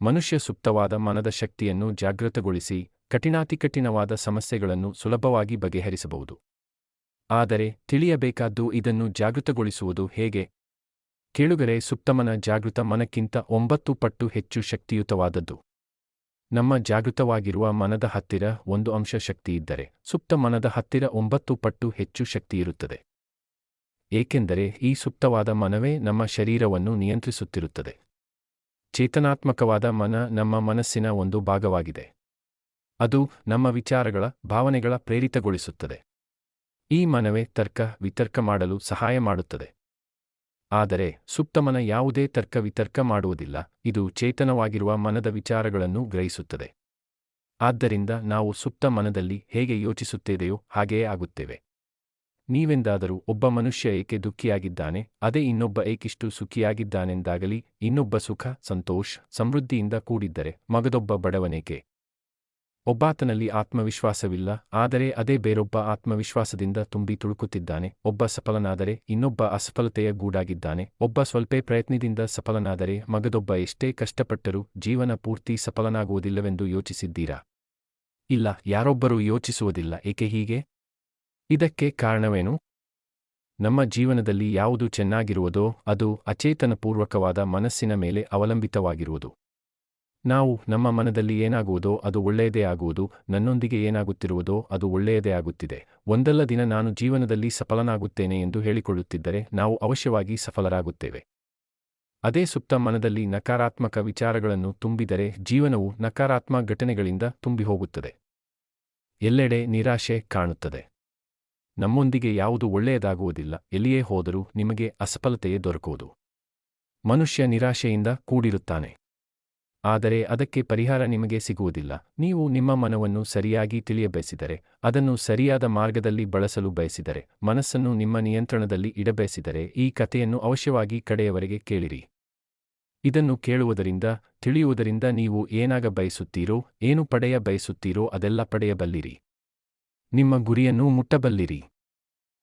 ಮನುಷ್ಯ ಸುಪ್ತವಾದ ಮನದ ಶಕ್ತಿಯನ್ನು ಜಾಗೃತಗೊಳಿಸಿ ಕಠಿಣಾತಿಕಠಿಣವಾದ ಸಮಸ್ಯೆಗಳನ್ನು ಸುಲಭವಾಗಿ ಬಗೆಹರಿಸಬಹುದು. ಆದರೆ ತಿಳಿಯಬೇಕಾದ್ದು ಇದನ್ನು ಜಾಗೃತಗೊಳಿಸುವುದು ಹೇಗೆ? ಕೇಳುಗರೆ, ಸುಪ್ತಮನ ಜಾಗೃತ ಮನಕ್ಕಿಂತ ಒಂಬತ್ತು ಪಟ್ಟು ಹೆಚ್ಚು ಶಕ್ತಿಯುತವಾದದ್ದು. ನಮ್ಮ ಜಾಗೃತವಾಗಿರುವ ಮನದ ಹತ್ತಿರ ಒಂದು ಅಂಶ ಶಕ್ತಿಯಿದ್ದರೆ ಸುಪ್ತ ಮನದ ಹತ್ತಿರ ಒಂಬತ್ತು ಪಟ್ಟು ಹೆಚ್ಚು ಶಕ್ತಿಯಿರುತ್ತದೆ ಏಕೆಂದರೆ ಈ ಸುಪ್ತವಾದ ಮನವೇ ನಮ್ಮ ಶರೀರವನ್ನು ನಿಯಂತ್ರಿಸುತ್ತಿರುತ್ತದೆ. ಚೇತನಾತ್ಮಕವಾದ ಮನ ನಮ್ಮ ಮನಸ್ಸಿನ ಒಂದು ಭಾಗವಾಗಿದೆ. ಅದು ನಮ್ಮ ವಿಚಾರಗಳ, ಭಾವನೆಗಳ ಪ್ರೇರಿತಗೊಳಿಸುತ್ತದೆ. ಈ ಮನವೇ ತರ್ಕ, ವಿತರ್ಕ ಮಾಡಲು ಸಹಾಯ ಮಾಡುತ್ತದೆ. ಆದರೆ ಸುಪ್ತಮನ ಯಾವುದೇ ತರ್ಕ, ವಿತರ್ಕ ಮಾಡುವುದಿಲ್ಲ, ಇದು ಚೇತನವಾಗಿರುವ ಮನದ ವಿಚಾರಗಳನ್ನು ಗ್ರಹಿಸುತ್ತದೆ. ಆದ್ದರಿಂದ ನಾವು ಸುಪ್ತ ಮನದಲ್ಲಿ ಹೇಗೆ ಯೋಚಿಸುತ್ತೇವೆಯೋ ಹಾಗೆಯೇ ಆಗುತ್ತೇವೆ. ನೀವೆಂದಾದರೂ ಒಬ್ಬ ಮನುಷ್ಯ ಏಕೆ ದುಃಖಿಯಾಗಿದ್ದಾನೆ? ಅದೇ ಇನ್ನೊಬ್ಬ ಏಕಿಷ್ಟು ಸುಖಿಯಾಗಿದ್ದಾನೆಂದಾಗಲಿ, ಇನ್ನೊಬ್ಬ ಸುಖ, ಸಂತೋಷ, ಸಮೃದ್ಧಿಯಿಂದ ಕೂಡಿದ್ದರೆ ಮಗದೊಬ್ಬ ಬಡವನೇಕೆ? ಒಬ್ಬಾತನಲ್ಲಿ ಆತ್ಮವಿಶ್ವಾಸವಿಲ್ಲ, ಆದರೆ ಅದೇ ಬೇರೊಬ್ಬ ಆತ್ಮವಿಶ್ವಾಸದಿಂದ ತುಂಬಿ ತುಳುಕುತ್ತಿದ್ದಾನೆ. ಒಬ್ಬ ಸಫಲನಾದರೆ ಇನ್ನೊಬ್ಬ ಅಸಫಲತೆಯ ಗೂಡಾಗಿದ್ದಾನೆ. ಒಬ್ಬ ಸ್ವಲ್ಪೇ ಪ್ರಯತ್ನದಿಂದ ಸಫಲನಾದರೆ ಮಗದೊಬ್ಬ ಎಷ್ಟೇ ಕಷ್ಟಪಟ್ಟರೂ ಜೀವನ ಪೂರ್ತಿ ಸಫಲನಾಗುವುದಿಲ್ಲವೆಂದು ಯೋಚಿಸಿದ್ದೀರಾ? ಇಲ್ಲ, ಯಾರೊಬ್ಬರೂ ಯೋಚಿಸುವುದಿಲ್ಲ, ಏಕೆ ಹೀಗೆ? ಇದಕ್ಕೆ ಕಾರಣವೇನು? ನಮ್ಮ ಜೀವನದಲ್ಲಿ ಯಾವುದು ಚೆನ್ನಾಗಿರುವುದೋ ಅದು ಅಚೇತನಪೂರ್ವಕವಾದ ಮನಸ್ಸಿನ ಮೇಲೆ ಅವಲಂಬಿತವಾಗಿರುವುದು. ನಾವು ನಮ್ಮ ಮನದಲ್ಲಿ ಏನಾಗುವುದೋ ಅದು ಒಳ್ಳೆಯದೇ ಆಗುವುದು, ನನ್ನೊಂದಿಗೆ ಏನಾಗುತ್ತಿರುವುದೋ ಅದು ಒಳ್ಳೆಯದೇ ಆಗುತ್ತಿದೆ. ಒಂದಲ್ಲ ದಿನ ನಾನು ಜೀವನದಲ್ಲಿ ಸಫಲನಾಗುತ್ತೇನೆ ಎಂದು ಹೇಳಿಕೊಳ್ಳುತ್ತಿದ್ದರೆ ನಾವು ಅವಶ್ಯವಾಗಿ ಸಫಲರಾಗುತ್ತೇವೆ. ಅದೇ ಸುಪ್ತ ಮನದಲ್ಲಿ ನಕಾರಾತ್ಮಕ ವಿಚಾರಗಳನ್ನು ತುಂಬಿದರೆ ಜೀವನವು ನಕಾರಾತ್ಮಕ ಘಟನೆಗಳಿಂದ ತುಂಬಿ ಹೋಗುತ್ತದೆ ಎಲ್ಲೆಡೆ ನಿರಾಶೆ ಕಾಣುತ್ತದೆ. ನಮ್ಮೊಂದಿಗೆ ಯಾವುದು ಒಳ್ಳೆಯದಾಗುವುದಿಲ್ಲ, ಎಲ್ಲಿಯೇ ಹೋದರೂ ನಿಮಗೆ ಅಸಫಲತೆಯೇ ದೊರಕುವುದು. ಮನುಷ್ಯ ನಿರಾಶೆಯಿಂದ ಕೂಡಿರುತ್ತಾನೆ. ಆದರೆ ಅದಕ್ಕೆ ಪರಿಹಾರ ನಿಮಗೆ ಸಿಗುವುದಿಲ್ಲ. ನೀವು ನಿಮ್ಮ ಮನವನ್ನು ಸರಿಯಾಗಿ ತಿಳಿಯಬಯಸಿದರೆ, ಅದನ್ನು ಸರಿಯಾದ ಮಾರ್ಗದಲ್ಲಿ ಬಳಸಲು ಬಯಸಿದರೆ, ಮನಸ್ಸನ್ನು ನಿಮ್ಮ ನಿಯಂತ್ರಣದಲ್ಲಿ ಇಡಬಯಸಿದರೆ ಈ ಕಥೆಯನ್ನು ಅವಶ್ಯವಾಗಿ ಕಡೆಯವರೆಗೆ ಕೇಳಿರಿ. ಇದನ್ನು ಕೇಳುವುದರಿಂದ, ತಿಳಿಯುವುದರಿಂದ ನೀವು ಏನಾಗ ಬಯಸುತ್ತೀರೋ ಏನು ಪಡೆಯ ಬಯಸುತ್ತೀರೋ ಅದೆಲ್ಲ ಪಡೆಯಬಲ್ಲಿರಿ. ನಿಮ್ಮ ಗುರಿಯನ್ನು ಮುಟ್ಟಬಲ್ಲಿರಿ.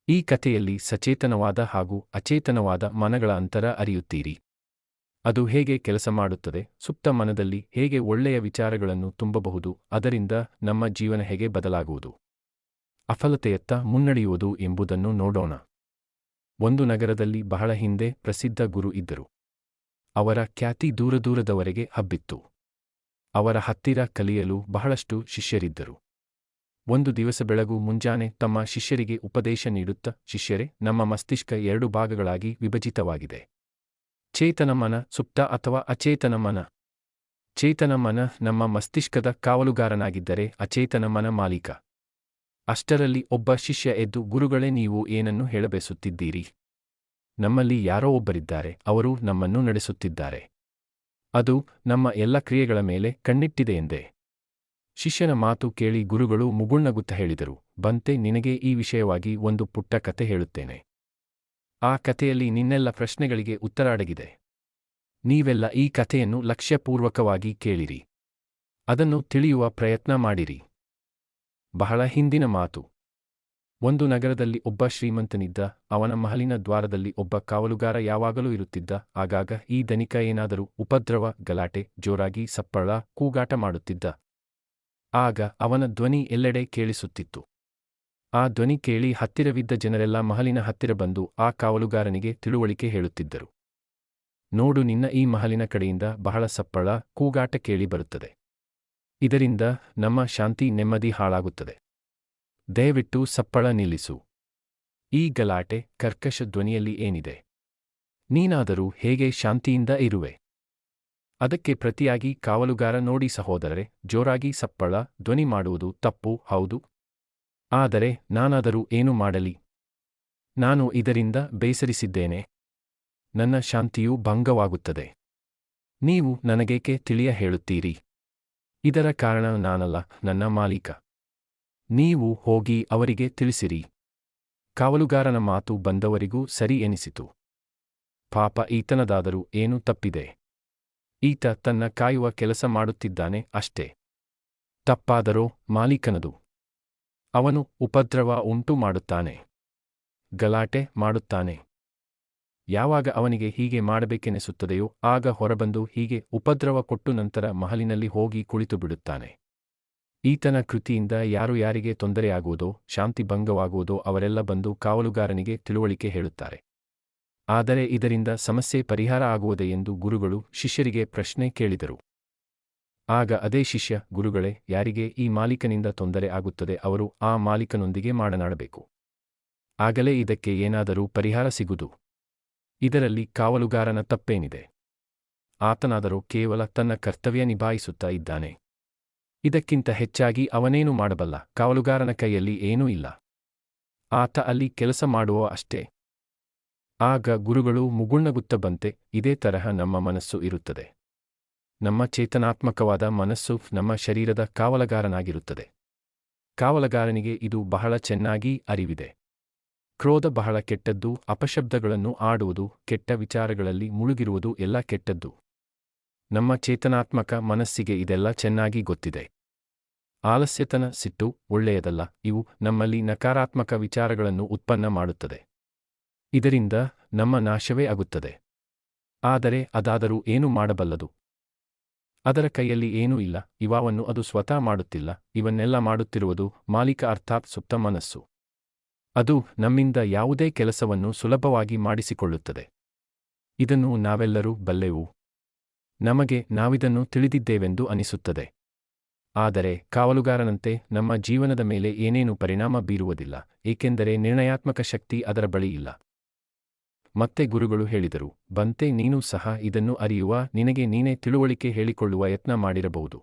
ಈ ಕಥೆಯಲ್ಲಿ ಸಚೇತನವಾದ ಹಾಗೂ ಅಚೇತನವಾದ ಮನಗಳ ಅಂತರ ಅರಿಯುತ್ತೀರಿ. ಅದು ಹೇಗೆ ಕೆಲಸ ಮಾಡುತ್ತದೆ, ಸುಪ್ತ ಮನದಲ್ಲಿ ಹೇಗೆ ಒಳ್ಳೆಯ ವಿಚಾರಗಳನ್ನು ತುಂಬಬಹುದು, ಅದರಿಂದ ನಮ್ಮ ಜೀವನ ಹೇಗೆ ಬದಲಾಗುವುದು. ಅಫಲತೆಯತ್ತ ಮುನ್ನಡೆಯುವುದು ಎಂಬುದನ್ನು ನೋಡೋಣ. ಒಂದು ನಗರದಲ್ಲಿ ಬಹಳ ಹಿಂದೆ ಪ್ರಸಿದ್ಧ ಗುರು ಇದ್ದರು. ಅವರ ಖ್ಯಾತಿ ದೂರದೂರದವರೆಗೆ ಹಬ್ಬಿತ್ತು. ಅವರ ಹತ್ತಿರ ಕಲಿಯಲು ಬಹಳಷ್ಟು ಶಿಷ್ಯರಿದ್ದರು. ಒಂದು ದಿವಸ ಬೆಳಗು ಮುಂಜಾನೆ ತಮ್ಮ ಶಿಷ್ಯರಿಗೆ ಉಪದೇಶ ನೀಡುತ್ತ, ಶಿಷ್ಯರೇ, ನಮ್ಮ ಮಸ್ತಿಷ್ಕ ಎರಡು ಭಾಗಗಳಾಗಿ ವಿಭಜಿತವಾಗಿದೆ. ಚೇತನ ಮನ ಸುಪ್ತ ಅಥವಾ ಅಚೇತನ ಮನ? ಚೇತನ ಮನ ನಮ್ಮ ಮಸ್ತಿಷ್ಕದ ಕಾವಲುಗಾರನಾಗಿದ್ದರೆ ಅಚೇತನ ಮನ ಮಾಲೀಕ. ಅಷ್ಟರಲ್ಲಿ ಒಬ್ಬ ಶಿಷ್ಯ ಎದ್ದು, ಗುರುಗಳೇ, ನೀವು ಏನನ್ನು ಹೇಳಬಯಸುತ್ತಿದ್ದೀರಿ? ನಮ್ಮಲ್ಲಿ ಯಾರೋ ಒಬ್ಬರಿದ್ದಾರೆ, ಅವರು ನಮ್ಮನ್ನು ನಡೆಸುತ್ತಿದ್ದಾರೆ. ಅದು ನಮ್ಮ ಎಲ್ಲ ಕ್ರಿಯೆಗಳ ಮೇಲೆ ಕಣ್ಣಿಟ್ಟಿದೆ ಎಂದೇ. ಶಿಷ್ಯನ ಮಾತು ಕೇಳಿ ಗುರುಗಳು ಮುಗುಳ್ನಗುತ್ತ ಹೇಳಿದರು, ಬಂತೆ, ನಿನಗೆ ಈ ವಿಷಯವಾಗಿ ಒಂದು ಪುಟ್ಟ ಕತೆ ಹೇಳುತ್ತೇನೆ. ಆ ಕಥೆಯಲ್ಲಿ ನಿನ್ನೆಲ್ಲ ಪ್ರಶ್ನೆಗಳಿಗೆ ಉತ್ತರ ಅಡಗಿದೆ. ನೀವೆಲ್ಲ ಈ ಕಥೆಯನ್ನು ಲಕ್ಷ್ಯಪೂರ್ವಕವಾಗಿ ಕೇಳಿರಿ. ಅದನ್ನು ತಿಳಿಯುವ ಪ್ರಯತ್ನ ಮಾಡಿರಿ. ಬಹಳ ಹಿಂದಿನ ಮಾತು. ಒಂದು ನಗರದಲ್ಲಿ ಒಬ್ಬ ಶ್ರೀಮಂತನಿದ್ದ, ಅವನ ಮಹಲಿನ ದ್ವಾರದಲ್ಲಿ ಒಬ್ಬ ಕಾವಲುಗಾರ ಯಾವಾಗಲೂ ಇರುತ್ತಿದ್ದ, ಆಗಾಗ ಈ ಧನಿಕ ಏನಾದರೂ ಉಪದ್ರವ, ಗಲಾಟೆ, ಜೋರಾಗಿ, ಸಪ್ಪಳ, ಕೂಗಾಟ ಮಾಡುತ್ತಿದ್ದ. ಆಗ ಅವನ ಧ್ವನಿ ಎಲ್ಲೆಡೆ ಕೇಳಿಸುತ್ತಿತ್ತು. ಆ ಧ್ವನಿ ಕೇಳಿ ಹತ್ತಿರವಿದ್ದ ಜನರೆಲ್ಲ ಮಹಲಿನ ಹತ್ತಿರ ಬಂದು ಆ ಕಾವಲುಗಾರನಿಗೆ ತಿಳುವಳಿಕೆ ಹೇಳುತ್ತಿದ್ದರು. ನೋಡು ನಿನ್ನ ಈ ಮಹಲಿನ ಕಡೆಯಿಂದ ಬಹಳ ಸಪ್ಪಳ, ಕೂಗಾಟ ಕೇಳಿ ಬರುತ್ತದೆ. ಇದರಿಂದ ನಮ್ಮ ಶಾಂತಿ ನೆಮ್ಮದಿ ಹಾಳಾಗುತ್ತದೆ. ದಯವಿಟ್ಟು ಸಪ್ಪಳ ನಿಲ್ಲಿಸು. ಈ ಗಲಾಟೆ ಕರ್ಕಶ ಧ್ವನಿಯಲ್ಲಿ ಏನಿದೆ? ನೀನಾದರೂ ಹೇಗೆ ಶಾಂತಿಯಿಂದ ಇರುವೆ? ಅದಕ್ಕೆ ಪ್ರತಿಯಾಗಿ ಕಾವಲುಗಾರ ನೋಡಿ ಸಹೋದರರೆ, ಜೋರಾಗಿ ಸಪ್ಪಳ, ಧ್ವನಿ ಮಾಡುವುದು ತಪ್ಪು, ಹೌದು. ಆದರೆ ನಾನಾದರೂ ಏನು ಮಾಡಲಿ? ನಾನು ಇದರಿಂದ ಬೇಸರಿಸಿದ್ದೇನೆ. ನನ್ನ ಶಾಂತಿಯು ಭಂಗವಾಗುತ್ತದೆ. ನೀವು ನನಗೇಕೆ ತಿಳಿಯ ಹೇಳುತ್ತೀರಿ? ಇದರ ಕಾರಣ ನಾನಲ್ಲ, ನನ್ನ ಮಾಲೀಕ. ನೀವು ಹೋಗಿ ಅವರಿಗೆ ತಿಳಿಸಿರಿ. ಕಾವಲುಗಾರನ ಮಾತು ಬಂದವರಿಗೂ ಸರಿ ಎನಿಸಿತು. ಪಾಪ ಈತನದಾದರೂ ಏನು ತಪ್ಪಿದೆ? ಈತ ತನ್ನ ಕಾಯುವ ಕೆಲಸ ಮಾಡುತ್ತಿದ್ದಾನೆ ಅಷ್ಟೇ. ತಪ್ಪಾದರೋ ಮಾಲೀಕನದು. ಅವನು ಉಪದ್ರವ ಉಂಟು ಮಾಡುತ್ತಾನೆ. ಗಲಾಟೆ ಮಾಡುತ್ತಾನೆ. ಯಾವಾಗ ಅವನಿಗೆ ಹೀಗೆ ಮಾಡಬೇಕೆನಿಸುತ್ತದೆಯೋ ಆಗ ಹೊರಬಂದು ಹೀಗೆ ಉಪದ್ರವ ಕೊಟ್ಟು ನಂತರ ಮಹಲಿನಲ್ಲಿ ಹೋಗಿ ಕುಳಿತು ಬಿಡುತ್ತಾನೆ. ಈತನ ಕೃತಿಯಿಂದ ಯಾರು ಯಾರಿಗೆ ತೊಂದರೆಯಾಗುವುದೋ, ಶಾಂತಿ ಭಂಗವಾಗುವುದೋ ಅವರೆಲ್ಲ ಬಂದು ಕಾವಲುಗಾರನಿಗೆ ತಿಳುವಳಿಕೆ ಹೇಳುತ್ತಾರೆ. ಆದರೆ ಇದರಿಂದ ಸಮಸ್ಯೆ ಪರಿಹಾರ ಆಗುವುದೇ ಎಂದು ಗುರುಗಳು ಶಿಷ್ಯರಿಗೆ ಪ್ರಶ್ನೆ ಕೇಳಿದರು. ಆಗ ಅದೇ ಶಿಷ್ಯ, ಗುರುಗಳೇ, ಯಾರಿಗೆ ಈ ಮಾಲೀಕನಿಂದ ತೊಂದರೆ ಆಗುತ್ತದೆ ಅವರು ಆ ಮಾಲೀಕನೊಂದಿಗೆ ಮಾಡನಾಡಬೇಕು ಆಗಲೇ ಇದಕ್ಕೆ ಏನಾದರೂ ಪರಿಹಾರ ಸಿಗುದು. ಇದರಲ್ಲಿ ಕಾವಲುಗಾರನ ತಪ್ಪೇನಿದೆ. ಆತನಾದರೂ ಕೇವಲ ತನ್ನ ಕರ್ತವ್ಯ ನಿಭಾಯಿಸುತ್ತಾ ಇದ್ದಾನೆ. ಇದಕ್ಕಿಂತ ಹೆಚ್ಚಾಗಿ ಅವನೇನು ಮಾಡಬಲ್ಲ, ಕಾವಲುಗಾರನ ಕೈಯಲ್ಲಿ ಏನೂ ಇಲ್ಲ. ಆತ ಅಲ್ಲಿ ಕೆಲಸ ಮಾಡುವ ಅಷ್ಟೇ. ಆಗ ಗುರುಗಳು ಮುಗುಳ್ನಗುತ್ತ ಬಂತೆ ಇದೇ ತರಹ ನಮ್ಮ ಮನಸ್ಸು ಇರುತ್ತದೆ. ನಮ್ಮ ಚೇತನಾತ್ಮಕವಾದ ಮನಸ್ಸು ನಮ್ಮ ಶರೀರದ ಕಾವಲಗಾರನಾಗಿರುತ್ತದೆ. ಕಾವಲಗಾರನಿಗೆ ಇದು ಬಹಳ ಚೆನ್ನಾಗಿ ಅರಿವಿದೆ. ಕ್ರೋಧ ಬಹಳ ಕೆಟ್ಟದ್ದು, ಅಪಶಬ್ದಗಳನ್ನು ಆಡುವುದು, ಕೆಟ್ಟ ವಿಚಾರಗಳಲ್ಲಿ ಮುಳುಗಿರುವುದು ಎಲ್ಲ ಕೆಟ್ಟದ್ದು. ನಮ್ಮ ಚೇತನಾತ್ಮಕ ಮನಸ್ಸಿಗೆ ಇದೆಲ್ಲ ಚೆನ್ನಾಗಿ ಗೊತ್ತಿದೆ. ಆಲಸ್ಯತನ ಸಿಟ್ಟು ಒಳ್ಳೆಯದಲ್ಲ, ಇವು ನಮ್ಮಲ್ಲಿ ನಕಾರಾತ್ಮಕ ವಿಚಾರಗಳನ್ನು ಉತ್ಪನ್ನ ಮಾಡುತ್ತದೆ. ಇದರಿಂದ ನಮ್ಮ ನಾಶವೇ ಆಗುತ್ತದೆ. ಆದರೆ ಅದಾದರೂ ಏನು ಮಾಡಬಲ್ಲದು. ಅದರ ಕೈಯಲ್ಲಿ ಏನೂ ಇಲ್ಲ, ಇವಾವನ್ನು ಅದು ಸ್ವತಃ ಮಾಡುತ್ತಿಲ್ಲ, ಇವನ್ನೆಲ್ಲ ಮಾಡುತ್ತಿರುವುದು ಮಾಲೀಕ ಅರ್ಥಾತ್ ಸುಪ್ತ ಮನಸ್ಸು. ಅದು ನಮ್ಮಿಂದ ಯಾವುದೇ ಕೆಲಸವನ್ನು ಸುಲಭವಾಗಿ ಮಾಡಿಸಿಕೊಳ್ಳುತ್ತದೆ. ಇದನ್ನು ನಾವೆಲ್ಲರೂ ಬಲ್ಲೆವು. ನಮಗೆ ನಾವಿದನ್ನು ತಿಳಿದಿದ್ದೇವೆಂದು ಅನಿಸುತ್ತದೆ. ಆದರೆ ಕಾವಲುಗಾರನಂತೆ ನಮ್ಮ ಜೀವನದ ಮೇಲೆ ಏನೇನು ಪರಿಣಾಮ ಬೀರುವುದಿಲ್ಲ, ಏಕೆಂದರೆ ನಿರ್ಣಯಾತ್ಮಕ ಶಕ್ತಿ ಅದರ ಬಳಿ ಇಲ್ಲ. ಮತ್ತೆ ಗುರುಗಳು ಹೇಳಿದರು, ಬಂತೆ, ನೀನು ಸಹ ಇದನ್ನು ಅರಿಯುವ, ನಿನಗೆ ನೀನೇ ತಿಳುವಳಿಕೆ ಹೇಳಿಕೊಳ್ಳುವ ಯತ್ನ ಮಾಡಿರಬಹುದು.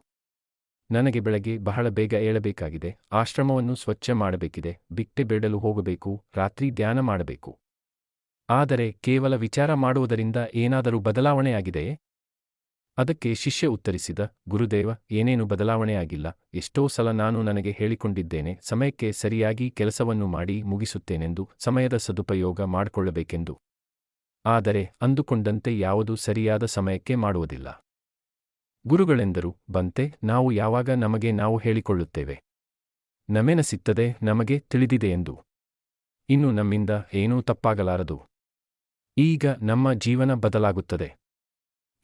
ನನಗೆ ಬೆಳಗ್ಗೆ ಬಹಳ ಬೇಗ ಏಳಬೇಕಾಗಿದೆ, ಆಶ್ರಮವನ್ನು ಸ್ವಚ್ಛ ಮಾಡಬೇಕಿದೆ, ಬಿಟ್ಟೆ ಬೇಡಲು ಹೋಗಬೇಕು, ರಾತ್ರಿ ಧ್ಯಾನ ಮಾಡಬೇಕು. ಆದರೆ ಕೇವಲ ವಿಚಾರ ಮಾಡುವುದರಿಂದ ಏನಾದರೂ ಬದಲಾವಣೆಯಾಗಿದೆಯೇ? ಅದಕ್ಕೆ ಶಿಷ್ಯ ಉತ್ತರಿಸಿದ, ಗುರುದೇವ, ಏನೇನು ಬದಲಾವಣೆಯಾಗಿಲ್ಲ, ಎಷ್ಟೋ ಸಲ ನಾನು ನನಗೆ ಹೇಳಿಕೊಂಡಿದ್ದೇನೆ, ಸಮಯಕ್ಕೆ ಸರಿಯಾಗಿ ಕೆಲಸವನ್ನು ಮಾಡಿ ಮುಗಿಸುತ್ತೇನೆಂದು, ಸಮಯದ ಸದುಪಯೋಗ ಮಾಡಿಕೊಳ್ಳಬೇಕೆಂದು. ಆದರೆ ಅಂದುಕೊಂಡಂತೆ ಯಾವುದೂ ಸರಿಯಾದ ಸಮಯಕ್ಕೆ ಮಾಡುವುದಿಲ್ಲ. ಗುರುಗಳೆಂದರು, ಬಂತೆ, ನಾವು ಯಾವಾಗ ನಮಗೆ ನಾವು ಹೇಳಿಕೊಳ್ಳುತ್ತೇವೆ? ನಮೆನಸಿತ್ತದೆ ನಮಗೆ ತಿಳಿದಿದೆಯೆಂದು ಇನ್ನು ನಮ್ಮಿಂದ ಏನೂ ತಪ್ಪಾಗಲಾರದು. ಈಗ ನಮ್ಮ ಜೀವನ ಬದಲಾಗುತ್ತದೆ.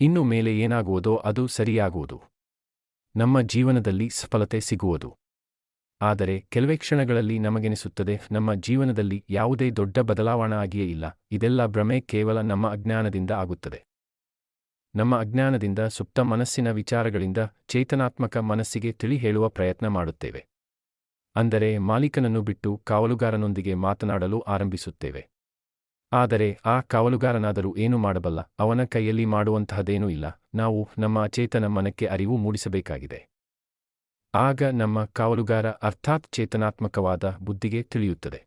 ಇನ್ನು ಮೇಲೆ ಏನಾಗುವುದೋ ಅದು ಸರಿಯಾಗುವುದು. ನಮ್ಮ ಜೀವನದಲ್ಲಿ ಸಫಲತೆ ಸಿಗುವುದು. ಆದರೆ ಕೆಲವೇ ಕ್ಷಣಗಳಲ್ಲಿ ನಮಗೆನಿಸುತ್ತದೆ, ನಮ್ಮ ಜೀವನದಲ್ಲಿ ಯಾವುದೇ ದೊಡ್ಡ ಬದಲಾವಣೆ ಆಗಿಯೇ ಇಲ್ಲ, ಇದೆಲ್ಲ ಭ್ರಮೆ ಕೇವಲ ನಮ್ಮ ಅಜ್ಞಾನದಿಂದ ಆಗುತ್ತದೆ. ನಮ್ಮ ಅಜ್ಞಾನದಿಂದ ಸುಪ್ತ ಮನಸ್ಸಿನ ವಿಚಾರಗಳಿಂದ ಚೇತನಾತ್ಮಕ ಮನಸ್ಸಿಗೆ ತಿಳಿ ಹೇಳುವ ಪ್ರಯತ್ನ ಮಾಡುತ್ತೇವೆ. ಅಂದರೆ ಮಾಲೀಕನನ್ನು ಬಿಟ್ಟು ಕಾವಲುಗಾರನೊಂದಿಗೆ ಮಾತನಾಡಲು ಆರಂಭಿಸುತ್ತೇವೆ. ಆದರೆ ಆ ಕಾವಲುಗಾರನಾದರೂ ಏನು ಮಾಡಬಲ್ಲ, ಅವನ ಕೈಯಲ್ಲಿ ಮಾಡುವಂತಹದೇನೂ ಇಲ್ಲ, ನಾವು ನಮ್ಮ ಅಚೇತನ ಮನಕ್ಕೆ ಅರಿವು ಮೂಡಿಸಬೇಕಾಗಿದೆ. ಆಗ ನಮ್ಮ ಕಾವಲುಗಾರ ಅರ್ಥಾತ್ ಚೇತನಾತ್ಮಕವಾದ ಬುದ್ಧಿಗೆ ತಿಳಿಯುತ್ತದೆ.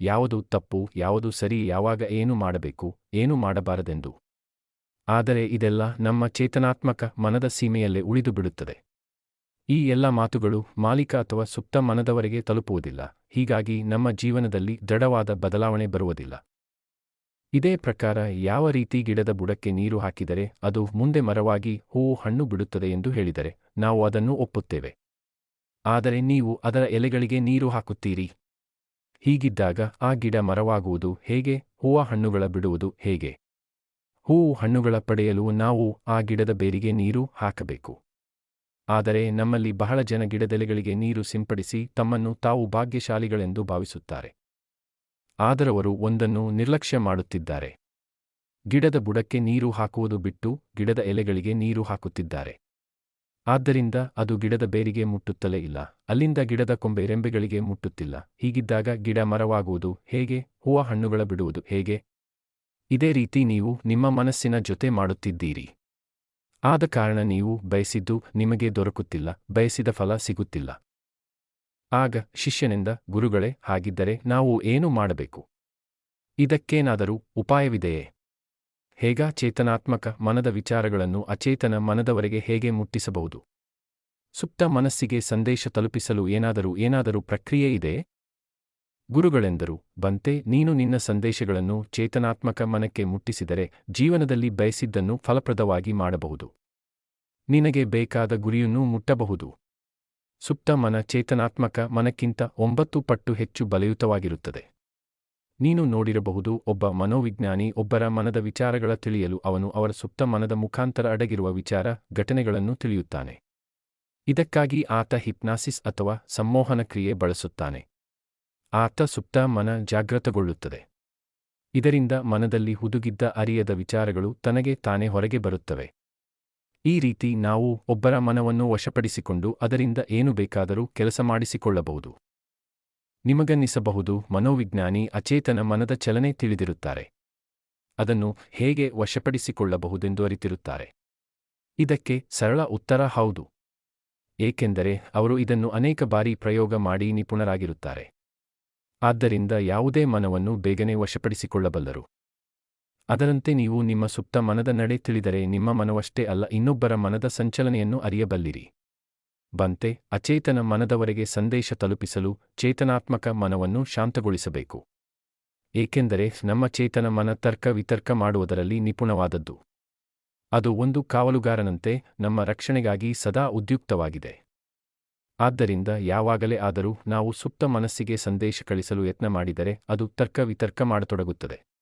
ಯಾವುದು ತಪ್ಪು, ಯಾವುದು ಸರಿ, ಯಾವಾಗ ಏನು ಮಾಡಬೇಕು, ಏನು ಮಾಡಬಾರದೆಂದು. ಆದರೆ ಇದೆಲ್ಲ ನಮ್ಮ ಚೇತನಾತ್ಮಕ ಮನದ ಸೀಮೆಯಲ್ಲೇ ಉಳಿದು ಬಿಡುತ್ತದೆ. ಈ ಎಲ್ಲ ಮಾತುಗಳು ಮಾಲೀಕ ಅಥವಾ ಸುಪ್ತ ಮನದವರೆಗೆ ತಲುಪುವುದಿಲ್ಲ. ಹೀಗಾಗಿ ನಮ್ಮ ಜೀವನದಲ್ಲಿ ದೃಢವಾದ ಬದಲಾವಣೆ ಬರುವುದಿಲ್ಲ. ಇದೇ ಪ್ರಕಾರ ಯಾವ ರೀತಿ ಗಿಡದ ಬುಡಕ್ಕೆ ನೀರು ಹಾಕಿದರೆ ಅದು ಮುಂದೆ ಮರವಾಗಿ ಹೂವು ಹಣ್ಣು ಬಿಡುತ್ತದೆ ಎಂದು ಹೇಳಿದರೆ ನಾವು ಅದನ್ನು ಒಪ್ಪುತ್ತೇವೆ. ಆದರೆ ನೀವು ಅದರ ಎಲೆಗಳಿಗೆ ನೀರು ಹಾಕುತ್ತೀರಿ. ಹೀಗಿದ್ದಾಗ ಆ ಗಿಡ ಮರವಾಗುವುದು ಹೇಗೆ? ಹೂವ ಹಣ್ಣುಗಳ ಬಿಡುವುದು ಹೇಗೆ? ಹೂವು ಹಣ್ಣುಗಳ ಪಡೆಯಲು ನಾವು ಆ ಗಿಡದ ಬೇರಿಗೆ ನೀರು ಹಾಕಬೇಕು. ಆದರೆ ನಮ್ಮಲ್ಲಿ ಬಹಳ ಜನ ಗಿಡದೆಲೆಗಳಿಗೆ ನೀರು ಸಿಂಪಡಿಸಿ ತಮ್ಮನ್ನು ತಾವು ಭಾಗ್ಯಶಾಲಿಗಳೆಂದು ಭಾವಿಸುತ್ತಾರೆ. ಆದರವರು ಒಂದನ್ನು ನಿರ್ಲಕ್ಷ್ಯ ಮಾಡುತ್ತಿದ್ದಾರೆ. ಗಿಡದ ಬುಡಕ್ಕೆ ನೀರು ಹಾಕುವುದು ಬಿಟ್ಟು ಗಿಡದ ಎಲೆಗಳಿಗೆ ನೀರು ಹಾಕುತ್ತಿದ್ದಾರೆ. ಆದ್ದರಿಂದ ಅದು ಗಿಡದ ಬೇರಿಗೆ ಮುಟ್ಟುತ್ತಲೇ ಇಲ್ಲ. ಅಲ್ಲಿಂದ ಗಿಡದ ಕೊಂಬೆ ರೆಂಬೆಗಳಿಗೆ ಮುಟ್ಟುತ್ತಿಲ್ಲ. ಹೀಗಿದ್ದಾಗ ಗಿಡ ಮರವಾಗುವುದು ಹೇಗೆ? ಹೂವ ಹಣ್ಣುಗಳ ಬಿಡುವುದು ಹೇಗೆ? ಇದೇ ರೀತಿ ನೀವು ನಿಮ್ಮ ಮನಸ್ಸಿನ ಜೊತೆ ಮಾಡುತ್ತಿದ್ದೀರಿ. ಆದ ಕಾರಣ ನೀವು ಬಯಸಿದ್ದು ನಿಮಗೆ ದೊರಕುತ್ತಿಲ್ಲ. ಬಯಸಿದ ಫಲ ಸಿಗುತ್ತಿಲ್ಲ. ಆಗ ಶಿಷ್ಯನಿಂದ, ಗುರುಗಳೇ, ಹಾಗಿದ್ದರೆ ನಾವು ಏನು ಮಾಡಬೇಕು? ಇದಕ್ಕೇನಾದರೂ ಉಪಾಯವಿದೆಯೇ? ಹೇಗಾ ಚೇತನಾತ್ಮಕ ಮನದ ವಿಚಾರಗಳನ್ನು ಅಚೇತನ ಮನದವರೆಗೆ ಹೇಗೆ ಮುಟ್ಟಿಸಬಹುದು? ಸುಪ್ತ ಮನಸ್ಸಿಗೆ ಸಂದೇಶ ತಲುಪಿಸಲು ಏನಾದರೂ ಏನಾದರೂ ಪ್ರಕ್ರಿಯೆ ಇದೆ? ಗುರುಗಳೆಂದರು, ಬಂತೆ, ನೀನು ನಿನ್ನ ಸಂದೇಶಗಳನ್ನು ಚೇತನಾತ್ಮಕ ಮನಕ್ಕೆ ಮುಟ್ಟಿಸಿದರೆ ಜೀವನದಲ್ಲಿ ಬಯಸಿದ್ದನ್ನು ಫಲಪ್ರದವಾಗಿ ಮಾಡಬಹುದು. ನಿನಗೆ ಬೇಕಾದ ಗುರಿಯನ್ನೂ ಮುಟ್ಟಬಹುದು. ಸುಪ್ತ ಮನ ಚೇತನಾತ್ಮಕ ಮನಕ್ಕಿಂತ ಒಂಬತ್ತು ಪಟ್ಟು ಹೆಚ್ಚು ಬಲಯುತವಾಗಿರುತ್ತದೆ. ನೀನು ನೋಡಿರಬಹುದು ಒಬ್ಬ ಮನೋವಿಜ್ಞಾನಿ ಒಬ್ಬರ ಮನದ ವಿಚಾರಗಳ ತಿಳಿಯಲು ಅವನು ಅವರ ಸುಪ್ತ ಮನದ ಮುಖಾಂತರ ಅಡಗಿರುವ ವಿಚಾರ, ಘಟನೆಗಳನ್ನು ತಿಳಿಯುತ್ತಾನೆ. ಇದಕ್ಕಾಗಿ ಆತ ಹಿಪ್ನಾಸಿಸ್ ಅಥವಾ ಸಂಮೋಹನ ಕ್ರಿಯೆ ಬಳಸುತ್ತಾನೆ. ಆತ ಸುಪ್ತ ಮನ ಜಾಗೃತಗೊಳ್ಳುತ್ತದೆ. ಇದರಿಂದ ಮನದಲ್ಲಿ ಹುದುಗಿದ್ದ ಅರಿಯದ ವಿಚಾರಗಳು ತನಗೆ ತಾನೇ ಹೊರಗೆ ಬರುತ್ತವೆ. ಈ ರೀತಿ ನಾವು ಒಬ್ಬರ ಮನವನ್ನು ವಶಪಡಿಸಿಕೊಂಡು ಅದರಿಂದ ಏನು ಬೇಕಾದರೂ ಕೆಲಸ ಮಾಡಿಸಿಕೊಳ್ಳಬಹುದು. ನಿಮಗನ್ನಿಸಬಹುದು, ಮನೋವಿಜ್ಞಾನಿ ಅಚೇತನ ಮನದ ಚಲನೆ ತಿಳಿದಿರುತ್ತಾರೆ. ಅದನ್ನು ಹೇಗೆ ವಶಪಡಿಸಿಕೊಳ್ಳಬಹುದೆಂದು ಅರಿತಿರುತ್ತಾರೆ. ಇದಕ್ಕೆ ಸರಳ ಉತ್ತರ ಹೌದು. ಏಕೆಂದರೆ ಅವರು ಇದನ್ನು ಅನೇಕ ಬಾರಿ ಪ್ರಯೋಗ ಮಾಡಿ ನಿಪುಣರಾಗಿರುತ್ತಾರೆ. ಆದ್ದರಿಂದ ಯಾವುದೇ ಮನವನ್ನು ಬೇಗನೆ ವಶಪಡಿಸಿಕೊಳ್ಳಬಲ್ಲರು. ಅದರಂತೆ ನೀವು ನಿಮ್ಮ ಸುಪ್ತ ಮನದ ನಡೆ ತಿಳಿದರೆ ನಿಮ್ಮ ಮನವಷ್ಟೇ ಅಲ್ಲ, ಇನ್ನೊಬ್ಬರ ಮನದ ಸಂಚಲನೆಯನ್ನು ಅರಿಯಬಲ್ಲಿರಿ. ಬಂತೆ, ಅಚೇತನ ಮನದವರೆಗೆ ಸಂದೇಶ ತಲುಪಿಸಲು ಚೇತನಾತ್ಮಕ ಮನವನ್ನು ಶಾಂತಗೊಳಿಸಬೇಕು. ಏಕೆಂದರೆ ನಮ್ಮ ಚೇತನ ಮನ ತರ್ಕ ವಿತರ್ಕ ಮಾಡುವುದರಲ್ಲಿ ನಿಪುಣವಾದದ್ದು. ಅದು ಒಂದು ಕಾವಲುಗಾರನಂತೆ ನಮ್ಮ ರಕ್ಷಣೆಗಾಗಿ ಸದಾ ಉದ್ಯುಕ್ತವಾಗಿದೆ. ಆದ್ದರಿಂದ ಯಾವಾಗಲೇ ಆದರೂ ನಾವು ಸುಪ್ತ ಮನಸ್ಸಿಗೆ ಸಂದೇಶ ಕಳಿಸಲು ಯತ್ನ ಮಾಡಿದರೆ ಅದು ತರ್ಕ ವಿತರ್ಕ ಮಾಡತೊಡಗುತ್ತದೆ.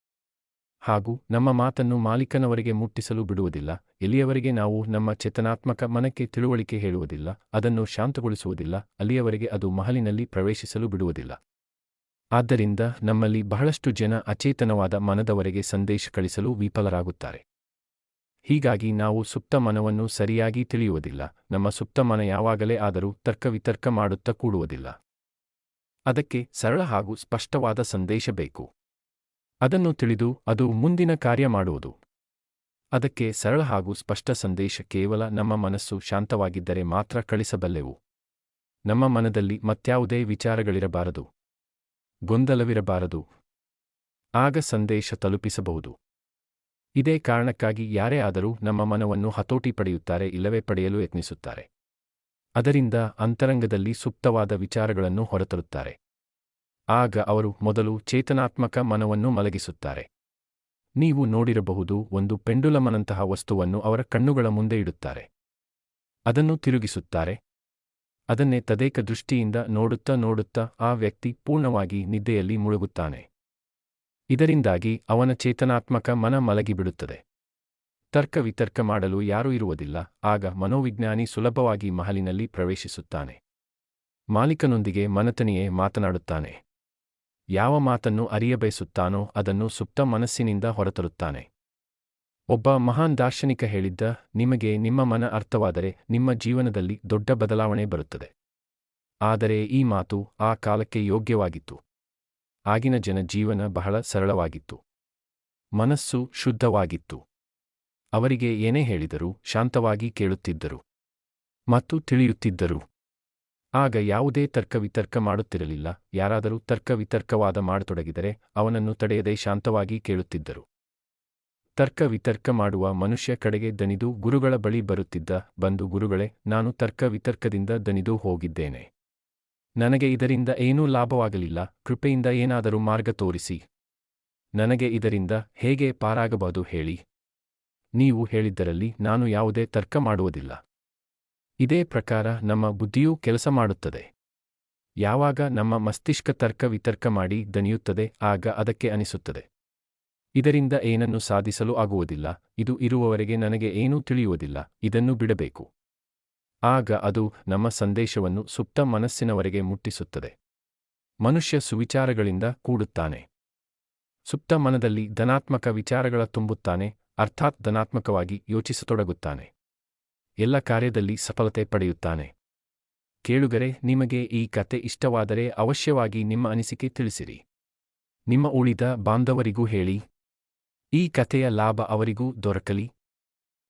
ಹಾಗೂ ನಮ್ಮ ಮಾತನ್ನು ಮಾಲೀಕನವರಿಗೆ ಮುಟ್ಟಿಸಲು ಬಿಡುವುದಿಲ್ಲ. ಎಲ್ಲಿಯವರೆಗೆ ನಾವು ನಮ್ಮ ಚೇತನಾತ್ಮಕ ಮನಕ್ಕೆ ತಿಳುವಳಿಕೆ ಹೇಳುವುದಿಲ್ಲ, ಅದನ್ನು ಶಾಂತಗೊಳಿಸುವುದಿಲ್ಲ, ಅಲ್ಲಿಯವರೆಗೆ ಅದು ಮಹಲಿನಲ್ಲಿ ಪ್ರವೇಶಿಸಲು ಬಿಡುವುದಿಲ್ಲ. ಆದ್ದರಿಂದ ನಮ್ಮಲ್ಲಿ ಬಹಳಷ್ಟು ಜನ ಅಚೇತನವಾದ ಮನದವರೆಗೆ ಸಂದೇಶ ಕಳಿಸಲು ವಿಫಲರಾಗುತ್ತಾರೆ. ಹೀಗಾಗಿ ನಾವು ಸುಪ್ತ ಮನವನ್ನು ಸರಿಯಾಗಿ ತಿಳಿಯುವುದಿಲ್ಲ, ನಮ್ಮ ಸುಪ್ತ ಮನ ಯಾವಾಗಲೇ ಆದರೂ ತರ್ಕವಿತರ್ಕ ಮಾಡುತ್ತಾ ಕೂಡುವುದಿಲ್ಲ. ಅದಕ್ಕೆ ಸರಳ ಹಾಗೂ ಸ್ಪಷ್ಟವಾದ ಸಂದೇಶ ಬೇಕು. ಅದನ್ನು ತಿಳಿದು ಅದು ಮುಂದಿನ ಕಾರ್ಯ ಮಾಡುವುದು. ಅದಕ್ಕೆ ಸರಳ ಹಾಗೂ ಸ್ಪಷ್ಟ ಸಂದೇಶ ಕೇವಲ ನಮ್ಮ ಮನಸ್ಸು ಶಾಂತವಾಗಿದ್ದರೆ ಮಾತ್ರ ಕಳಿಸಬಲ್ಲೆವು. ನಮ್ಮ ಮನದಲ್ಲಿ ಮತ್ಯಾವುದೇ ವಿಚಾರಗಳಿರಬಾರದು. ಗೊಂದಲವಿರಬಾರದು. ಆಗ ಸಂದೇಶ ತಲುಪಿಸಬಹುದು. ಇದೇ ಕಾರಣಕ್ಕಾಗಿ ಯಾರೇ ಆದರೂ ನಮ್ಮ ಮನವನ್ನು ಹತೋಟಿ ಪಡೆಯುತ್ತಾರೆ ಇಲ್ಲವೇ ಪಡೆಯಲು ಯತ್ನಿಸುತ್ತಾರೆ. ಅದರಿಂದ ಅಂತರಂಗದಲ್ಲಿ ಸುಪ್ತವಾದ ವಿಚಾರಗಳನ್ನು ಹೊರತರುತ್ತಾರೆ. ಆಗ ಅವರು ಮೊದಲು ಚೇತನಾತ್ಮಕ ಮನವನ್ನು ಮಲಗಿಸುತ್ತಾರೆ. ನೀವು ನೋಡಿರಬಹುದು ಒಂದು ಪೆಂಡುಲಮನಂತಹ ವಸ್ತುವನ್ನು ಅವರ ಕಣ್ಣುಗಳ ಮುಂದೆ ಇಡುತ್ತಾರೆ. ಅದನ್ನು ತಿರುಗಿಸುತ್ತಾರೆ. ಅದನ್ನೇ ತದೇಕ ದೃಷ್ಟಿಯಿಂದ ನೋಡುತ್ತಾ ನೋಡುತ್ತಾ ಆ ವ್ಯಕ್ತಿ ಪೂರ್ಣವಾಗಿ ನಿದ್ದೆಯಲ್ಲಿ ಮುಳುಗುತ್ತಾನೆ. ಇದರಿಂದಾಗಿ ಅವನ ಚೇತನಾತ್ಮಕ ಮನ ಮಲಗಿಬಿಡುತ್ತದೆ. ತರ್ಕ ವಿತರ್ಕ ಮಾಡಲು ಯಾರೂ ಇರುವುದಿಲ್ಲ, ಆಗ ಮನೋವಿಜ್ಞಾನಿ ಸುಲಭವಾಗಿ ಮಹಲಿನಲ್ಲಿ ಪ್ರವೇಶಿಸುತ್ತಾನೆ. ಮಾಲೀಕನೊಂದಿಗೆ ಮನತನಿಯೇ ಮಾತನಾಡುತ್ತಾನೆ. ಯಾವ ಮಾತನ್ನು ಅರಿಯಬಯಸುತ್ತಾನೋ ಅದನ್ನು ಸುಪ್ತ ಮನಸ್ಸಿನಿಂದ ಹೊರತರುತ್ತಾನೆ. ಒಬ್ಬ ಮಹಾನ್ ದಾರ್ಶನಿಕ ಹೇಳಿದ್ದ, ನಿಮಗೆ ನಿಮ್ಮ ಮನ ಅರ್ಥವಾದರೆ ನಿಮ್ಮ ಜೀವನದಲ್ಲಿ ದೊಡ್ಡ ಬದಲಾವಣೆ ಬರುತ್ತದೆ. ಆದರೆ ಈ ಮಾತು ಆ ಕಾಲಕ್ಕೆ ಯೋಗ್ಯವಾಗಿತ್ತು. ಆಗಿನ ಜನ ಜೀವನ ಬಹಳ ಸರಳವಾಗಿತ್ತು. ಮನಸ್ಸು ಶುದ್ಧವಾಗಿತ್ತು. ಅವರಿಗೆ ಏನೇ ಹೇಳಿದರೂ ಶಾಂತವಾಗಿ ಕೇಳುತ್ತಿದ್ದರು. ಮತ್ತು ತಿಳಿಯುತ್ತಿದ್ದರು. ಆಗ ಯಾವುದೇ ತರ್ಕವಿತರ್ಕ ಮಾಡುತ್ತಿರಲಿಲ್ಲ. ಯಾರಾದರೂ ತರ್ಕವಿತರ್ಕವಾದ ಮಾಡತೊಡಗಿದರೆ ಅವನನ್ನು ತಡೆಯದೆ ಶಾಂತವಾಗಿ ಕೇಳುತ್ತಿದ್ದರು. ತರ್ಕವಿತರ್ಕ ಮಾಡುವ ಮನುಷ್ಯ ಕಡೆಗೆ ದನಿದು ಗುರುಗಳ ಬಳಿ ಬರುತ್ತಿದ್ದ, ಬಂದು ಗುರುಗಳೇ, ನಾನು ತರ್ಕವಿತರ್ಕದಿಂದ ದನಿದು ಹೋಗಿದ್ದೇನೆ. ನನಗೆ ಇದರಿಂದ ಏನೂ ಲಾಭವಾಗಲಿಲ್ಲ. ಕೃಪೆಯಿಂದ ಏನಾದರೂ ಮಾರ್ಗ ತೋರಿಸಿ. ನನಗೆ ಇದರಿಂದ ಹೇಗೆ ಪಾರಾಗಬಹುದು ಹೇಳಿ. ನೀವು ಹೇಳಿದ್ದರಲ್ಲಿ ನಾನು ಯಾವುದೇ ತರ್ಕ ಮಾಡುವುದಿಲ್ಲ. ಇದೇ ಪ್ರಕಾರ ನಮ್ಮ ಬುದ್ಧಿಯೂ ಕೆಲಸ ಮಾಡುತ್ತದೆ. ಯಾವಾಗ ನಮ್ಮ ಮಸ್ತಿಷ್ಕ ತರ್ಕ ವಿತರ್ಕ ಮಾಡಿ ದಣಿಯುತ್ತದೆ, ಆಗ ಅದಕ್ಕೆ ಅನಿಸುತ್ತದೆ. ಇದರಿಂದ ಏನನ್ನು ಸಾಧಿಸಲು ಆಗುವುದಿಲ್ಲ, ಇದು ಇರುವವರೆಗೆ ನನಗೆ ಏನೂ ತಿಳಿಯುವುದಿಲ್ಲ, ಇದನ್ನು ಬಿಡಬೇಕು. ಆಗ ಅದು ನಮ್ಮ ಸಂದೇಶವನ್ನು ಸುಪ್ತ ಮನಸ್ಸಿನವರೆಗೆ ಮುಟ್ಟಿಸುತ್ತದೆ. ಮನುಷ್ಯ ಸುವಿಚಾರಗಳಿಂದ ಕೂಡುತ್ತಾನೆ. ಸುಪ್ತ ಮನದಲ್ಲಿ ಧನಾತ್ಮಕ ವಿಚಾರಗಳ ತುಂಬುತ್ತಾನೆ, ಅರ್ಥಾತ್ ಧನಾತ್ಮಕವಾಗಿ ಯೋಚಿಸತೊಡಗುತ್ತಾನೆ. ಎಲ್ಲ ಕಾರ್ಯದಲ್ಲಿ ಸಫಲತೆ ಪಡೆಯುತ್ತಾನೆ. ಕೇಳುಗರೆ, ನಿಮಗೆ ಈ ಕತೆ ಇಷ್ಟವಾದರೆ ಅವಶ್ಯವಾಗಿ ನಿಮ್ಮ ಅನಿಸಿಕೆ ತಿಳಿಸಿರಿ. ನಿಮ್ಮ ಉಳಿದ ಬಾಂಧವರಿಗೂ ಹೇಳಿ. ಈ ಕಥೆಯ ಲಾಭ ಅವರಿಗೂ ದೊರಕಲಿ.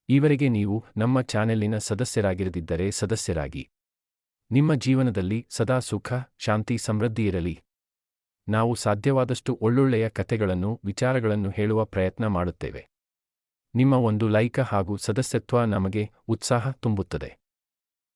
ಈವರೆಗೆ ನೀವು ನಮ್ಮ ಚಾನೆಲ್ಲಿನ ಸದಸ್ಯರಾಗಿರದಿದ್ದರೆ ಸದಸ್ಯರಾಗಿ. ನಿಮ್ಮ ಜೀವನದಲ್ಲಿ ಸದಾ ಸುಖ, ಶಾಂತಿ ಸಮೃದ್ಧಿಯಿರಲಿ ನಾವು ಸಾಧ್ಯವಾದಷ್ಟು ಒಳ್ಳೊಳ್ಳೆಯ ಕಥೆಗಳನ್ನು, ವಿಚಾರಗಳನ್ನು ಹೇಳುವ ಪ್ರಯತ್ನ ಮಾಡುತ್ತೇವೆ. ನಿಮ್ಮ ಒಂದು ಲೈಕ ಹಾಗೂ ಸದಸ್ಯತ್ವ ನಮಗೆ ಉತ್ಸಾಹ ತುಂಬುತ್ತದೆ.